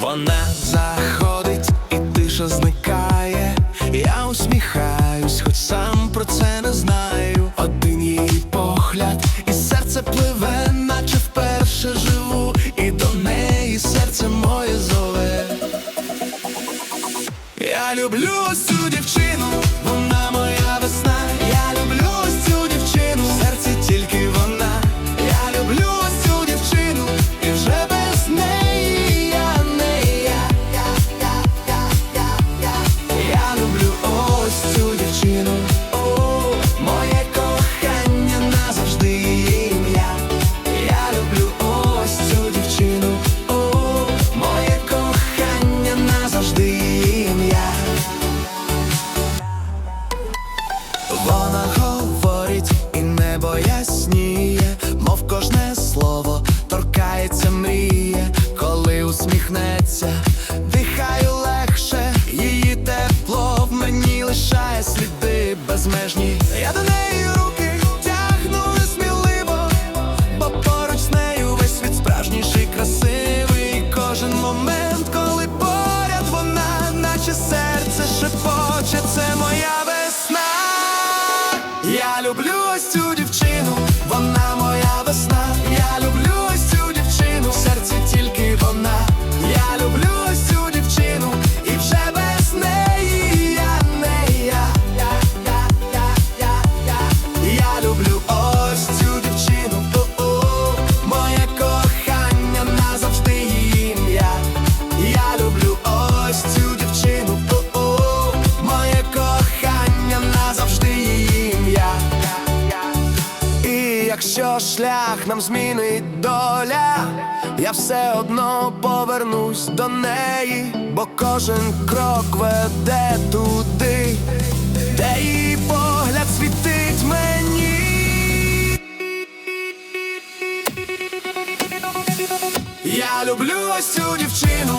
Вона заходить і тиша зникає. Я усміхаюсь, хоч сам про це не знаю. Один її погляд, і серце пливе, наче вперше живу, і до неї серце моє зове. Я люблю цю дівчину, безмежні. Я до неї руки тягну несміливо, бо поруч з нею весь світ справжніший, красивий. Кожен момент, коли поряд вона, наче серце шепоче, це моя весна. Я люблю ось цю дівчину, вона моя весна. Якщо шлях нам змінить доля, я все одно повернусь до неї, бо кожен крок веде туди, де її погляд світить мені. Я люблю ось цю дівчину,